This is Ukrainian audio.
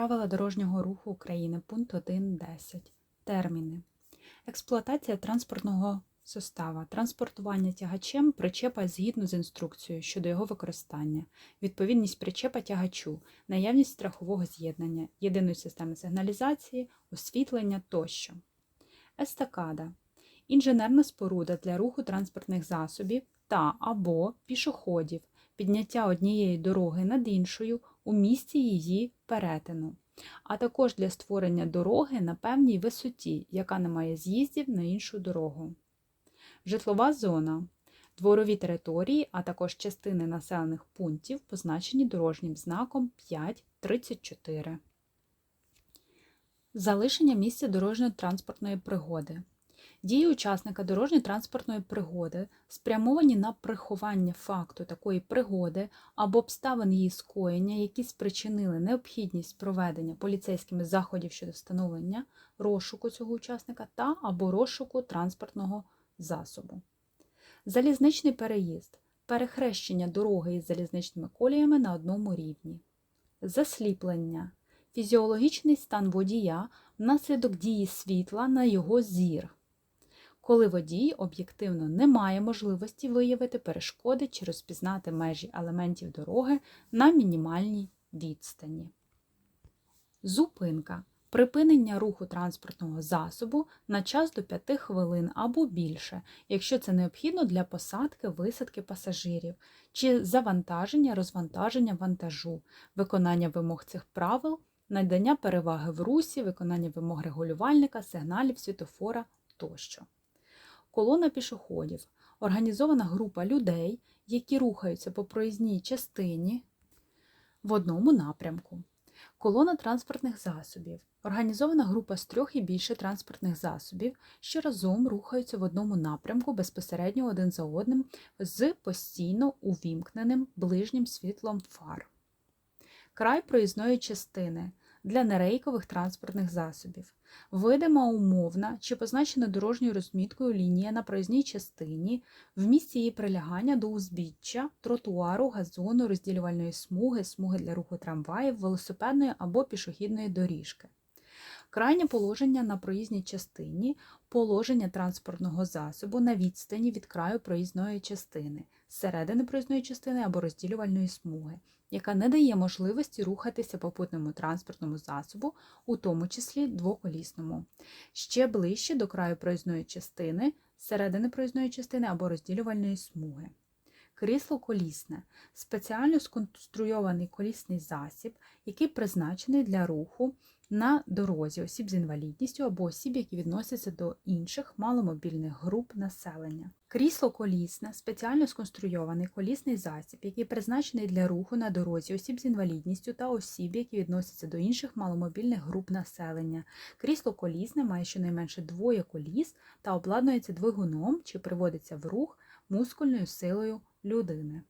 Правила дорожнього руху України, пункт 1.10. Терміни. Експлуатація транспортного состава, транспортування тягачем причепа згідно з інструкцією щодо його використання, відповідність причепа тягачу, наявність страхового з'єднання, єдиної системи сигналізації, освітлення тощо. Естакада інженерна споруда для руху транспортних засобів та або пішоходів, підняття однієї дороги над іншою у місці її перетину, а також для створення дороги на певній висоті, яка не має з'їздів на іншу дорогу. Житлова зона дворові території, а також частини населених пунктів, позначені дорожнім знаком 5.34. Залишення місця дорожньо-транспортної пригоди. Дії учасника дорожньо-транспортної пригоди спрямовані на приховання факту такої пригоди або обставин її скоєння, які спричинили необхідність проведення поліцейськими заходів щодо встановлення розшуку цього учасника та або розшуку транспортного засобу. Залізничний переїзд перехрещення дороги із залізничними коліями на одному рівні. Засліплення фізіологічний стан водія внаслідок дії світла на його зір коли водій об'єктивно не має можливості виявити перешкоди чи розпізнати межі елементів дороги на мінімальній відстані. Зупинка припинення руху транспортного засобу на час до 5 хвилин або більше, якщо це необхідно для посадки висадки пасажирів, чи завантаження розвантаження вантажу, виконання вимог цих правил, надання переваги в русі, виконання вимог регулювальника, сигналів світофора тощо колона пішоходів, організована група людей, які рухаються по проїзній частині в одному напрямку. Колона транспортних засобів. Організована група з трьох і більше транспортних засобів, що разом рухаються в одному напрямку безпосередньо один за одним з постійно увімкненим ближнім світлом фар. Край проїзної частини для нерейкових транспортних засобів. Видима умовна чи позначена дорожньою розміткою лінія на проїзній частині в місці її прилягання до узбіччя, тротуару, газону, розділювальної смуги, смуги для руху трамваїв, велосипедної або пішохідної доріжки. Крайнє положення на проїзній частині положення транспортного засобу на відстані від краю проїзної частини, зсередини проїзної частини або розділювальної смуги, яка не дає можливості рухатися попутному транспортному засобу, у тому числі двоколісному, ще ближче до краю проїзної частини, зсередини проїзної частини або розділювальної смуги. Крісло колісне спеціально сконструйований колісний засіб, який призначений для руху на дорозі осіб з інвалідністю або осіб, які відносяться до інших маломобільних груп населення. Крісло колісне спеціально сконструйований колісний засіб, який призначений для руху на дорозі осіб з інвалідністю та осіб, які відносяться до інших маломобільних груп населення. Крісло колісне має щонайменше двоє коліс та обладнується двигуном чи приводиться в рух мускульною силою людини.